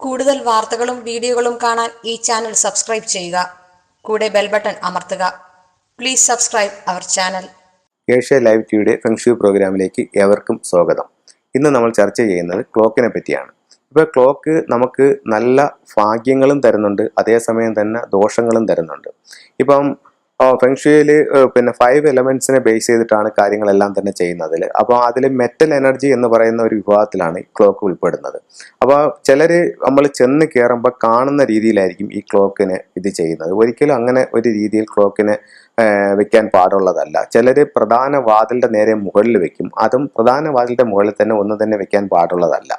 കൂടുതൽ വാർത്തകളും വീഡിയോകളും കാണാൻ ഈ ചാനൽ സബ്സ്ക്രൈബ് ചെയ്യുക. കൂടെ ബെൽ ബട്ടൺ അമർത്തുക. Please subscribe our channel. Asia live ടിവിയുടെ ഫെങ്ഷു പ്രോഗ്രാമിലേക്ക് ഏവർക്കും സ്വാഗതം. ഇന്ന് നമ്മൾ ചർച്ച ചെയ്യുന്നത് ക്ലോക്കിനെ പറ്റിയാണ്. ഇപ്പോൾ ക്ലോക്ക് നമുക്ക് നല്ല ഭാഗ്യങ്ങളും തരുന്നുണ്ട് അതേസമയം തന്നെ ദോഷങ്ങളും തരുന്നുണ്ട്. ഇപ്പം ഫെങ്ഷുയിൽ പിന്നെ ഫൈവ് എലമെന്റ്സിനെ ബേസ് ചെയ്തിട്ടാണ് കാര്യങ്ങളെല്ലാം തന്നെ ചെയ്യുന്നതിൽ. അപ്പോൾ അതിൽ മെറ്റൽ എനർജി എന്ന് പറയുന്ന ഒരു വിഭാഗത്തിലാണ് ഈ ക്ലോക്ക് ഉൾപ്പെടുന്നത്. അപ്പോൾ ചിലർ നമ്മൾ ചെന്ന് കയറുമ്പോൾ കാണുന്ന രീതിയിലായിരിക്കും ഈ ക്ലോക്കിന് ഇത് ചെയ്യുന്നത്. ഒരിക്കലും അങ്ങനെ ഒരു രീതിയിൽ ക്ലോക്കിന് വെക്കാൻ പാടുള്ളതല്ല. ചിലർ പ്രധാന വാതിലിന്റെ നേരെ മുകളിൽ വെക്കും. അതും പ്രധാന വാതിലിന്റെ മുകളിൽ തന്നെ ഒന്ന് തന്നെ വെക്കാൻ പാടുള്ളതല്ല.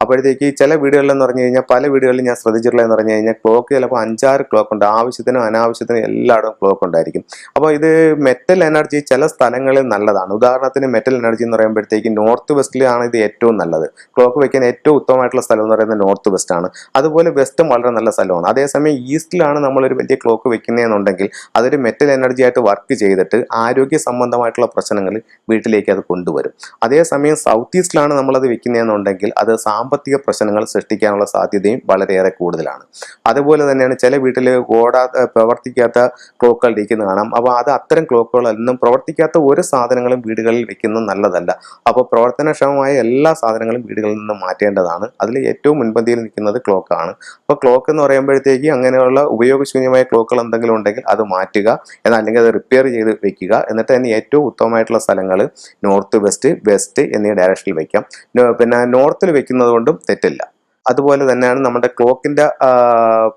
അപ്പോഴത്തേക്ക് ചില വീടുകളിലെന്ന് പറഞ്ഞു കഴിഞ്ഞാൽ പല വീടുകളിലും ഞാൻ ശ്രദ്ധിച്ചിട്ടുള്ളതെന്ന് പറഞ്ഞു കഴിഞ്ഞാൽ ക്ലോക്ക് ചിലപ്പോൾ അഞ്ചാറ് ക്ലോക്ക് ഉണ്ട്. ആവശ്യത്തിനും അനാവശ്യത്തിനും എല്ലായിടവും ക്ലോക്ക് ഉണ്ടായിരിക്കും. അപ്പോൾ ഇത് മെറ്റൽ എനർജി ചില സ്ഥലങ്ങളിൽ നല്ലതാണ്. ഉദാഹരണത്തിന് മെറ്റൽ എനർജി എന്ന് പറയുമ്പോഴത്തേക്ക് നോർത്ത് വെസ്റ്റിലാണ് ഇത് ഏറ്റവും നല്ലത്. ക്ലോക്ക് വയ്ക്കാൻ ഏറ്റവും ഉത്തമമായിട്ടുള്ള സ്ഥലം എന്ന് പറയുന്നത് നോർത്ത് വെസ്റ്റ് ആണ്. അതുപോലെ വെസ്റ്റും വളരെ നല്ല സ്ഥലമാണ്. അതേസമയം ഈസ്റ്റിലാണ് നമ്മളൊരു വലിയ ക്ലോക്ക് വെക്കുന്നതെന്നുണ്ടെങ്കിൽ അതൊരു മെറ്റൽ എനർജി ആയിട്ട് വർക്ക് ചെയ്തിട്ട് ആരോഗ്യ സംബന്ധമായിട്ടുള്ള പ്രശ്നങ്ങൾ വീട്ടിലേക്ക് അത് കൊണ്ടുവരും. അതേസമയം സൗത്ത് ഈസ്റ്റിലാണ് നമ്മളത് വെക്കുന്നതെന്നുണ്ടെങ്കിൽ അത് സാമ്പത്തിക പ്രശ്നങ്ങൾ സൃഷ്ടിക്കാനുള്ള സാധ്യതയും വളരെയേറെ കൂടുതലാണ്. അതുപോലെ തന്നെയാണ് ചില വീട്ടിൽ ഓടാ പ്രവർത്തിക്കാത്ത ക്ലോക്കുകൾ ഇരിക്കുന്ന കാണാം. അപ്പോൾ അത് അത്തരം ക്ലോക്കുകളൊന്നും പ്രവർത്തിക്കാത്ത ഒരു സാധനങ്ങളും വീടുകളിൽ വെക്കുന്നത് നല്ലതല്ല. അപ്പോൾ പ്രവർത്തനക്ഷമമായ എല്ലാ സാധനങ്ങളും വീടുകളിൽ നിന്ന് മാറ്റേണ്ടതാണ്. അതിൽ ഏറ്റവും മുൻപന്തിയിൽ നിൽക്കുന്നത് ക്ലോക്കാണ്. അപ്പോൾ ക്ലോക്ക് എന്ന് പറയുമ്പോഴത്തേക്ക് അങ്ങനെയുള്ള ഉപയോഗശൂന്യമായ ക്ലോക്കുകൾ എന്തെങ്കിലും ഉണ്ടെങ്കിൽ അത് മാറ്റുക എന്നാൽ അല്ലെങ്കിൽ അത് റിപ്പയർ ചെയ്ത് വെക്കുക. എന്നിട്ട് തന്നെ ഏറ്റവും ഉത്തമമായിട്ടുള്ള സ്ഥലങ്ങൾ നോർത്ത് വെസ്റ്റ് വെസ്റ്റ് എന്നീ ഡയറക്ഷനിൽ വെക്കാം. പിന്നെ നോർത്തിൽ വെക്കുന്നത് കൊണ്ടും തെറ്റില്ല. അതുപോലെ തന്നെയാണ് നമ്മുടെ ക്ലോക്കിന്റെ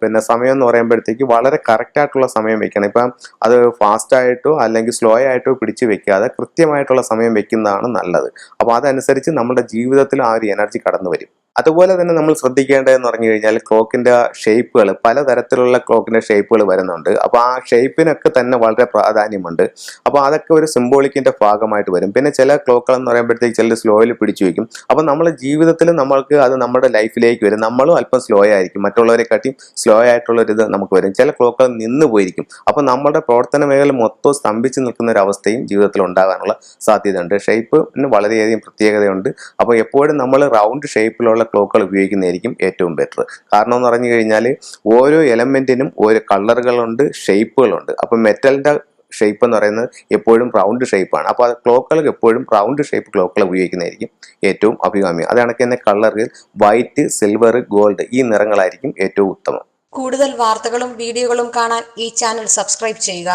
പിന്നെ സമയം എന്ന് പറയുമ്പോഴത്തേക്ക് വളരെ കറക്റ്റ് ആയിട്ടുള്ള സമയം വെക്കണം. ഇപ്പം അത് ഫാസ്റ്റ് ആയിട്ടോ അല്ലെങ്കിൽ സ്ലോ ആയിട്ടോ പിടിച്ച് വെക്കാതെ കൃത്യമായിട്ടുള്ള സമയം വെക്കുന്നതാണ് നല്ലത്. അപ്പോൾ അതനുസരിച്ച് നമ്മുടെ ജീവിതത്തിൽ ആ ഒരു എനർജി കടന്നു വരും അതുപോലെ തന്നെ നമ്മൾ ശ്രദ്ധിക്കേണ്ടതെന്ന് പറഞ്ഞു കഴിഞ്ഞാൽ ക്ലോക്കിന്റെ ഷേപ്പുകൾ പലതരത്തിലുള്ള ക്ലോക്കിന്റെ ഷേപ്പുകൾ വരുന്നുണ്ട്. അപ്പോൾ ആ ഷേപ്പിനൊക്കെ തന്നെ വളരെ പ്രാധാന്യമുണ്ട്. അപ്പോൾ അതൊക്കെ ഒരു സിംബോളിക്കിന്റെ ഭാഗമായിട്ട് വരും. പിന്നെ ചില ക്ലോക്കുകൾ എന്ന് പറയുമ്പോഴത്തേക്ക് ചിലർ സ്ലോയിൽ പിടിച്ചു വയ്ക്കും. അപ്പോൾ നമ്മൾ ജീവിതത്തിൽ നമ്മൾക്ക് അത് നമ്മുടെ ലൈഫിലേക്ക് വരും. നമ്മളും അല്പം സ്ലോ ആയിരിക്കും. മറ്റുള്ളവരെ കാട്ടി സ്ലോ ആയിട്ടുള്ളൊരിത് നമുക്ക് വരും. ചില ക്ലോക്കുകൾ നിന്ന് പോയിരിക്കും. അപ്പോൾ നമ്മുടെ പ്രവർത്തന മേഖല മൊത്തം സ്തംഭിച്ച് നിൽക്കുന്ന ഒരു അവസ്ഥയും ജീവിതത്തിൽ ഉണ്ടാകാനുള്ള സാധ്യതയുണ്ട്. ഷേപ്പിന് വളരെയധികം പ്രത്യേകതയുണ്ട്. അപ്പോൾ എപ്പോഴും നമ്മൾ റൗണ്ട് ഷേപ്പിലുള്ള ക്ലോക്കുകൾ ഉപയോഗിക്കുന്നതായിരിക്കും ഏറ്റവും ബെറ്റർ കാരണം എന്ന് പറഞ്ഞു കഴിഞ്ഞാൽ ഓരോ എലമെന്റിനും ഓരോ കളറുകളുണ്ട് ഷേപ്പുകളുണ്ട് അപ്പം മെറ്റലിന്റെ ഷേപ്പ് എന്ന് പറയുന്നത് എപ്പോഴും റൗണ്ട് ഷേപ്പാണ് അപ്പോൾ അത് ക്ലോക്കുകൾ എപ്പോഴും റൗണ്ട് ഷേപ്പ് ക്ലോക്കുകൾ ഉപയോഗിക്കുന്നതായിരിക്കും ഏറ്റവും അഭികാമ്യം. അത് കണക്ക് തന്നെ കളറുകൾ വൈറ്റ് സിൽവർ ഗോൾഡ് ഈ നിറങ്ങളായിരിക്കും ഏറ്റവും ഉത്തമം. കൂടുതൽ വാർത്തകളും വീഡിയോകളും കാണാൻ ഈ ചാനൽ സബ്സ്ക്രൈബ് ചെയ്യുക.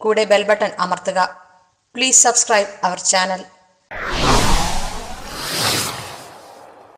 കൂടെ ബെൽ ബട്ടൺ അമർത്തുക. Please subscribe our channel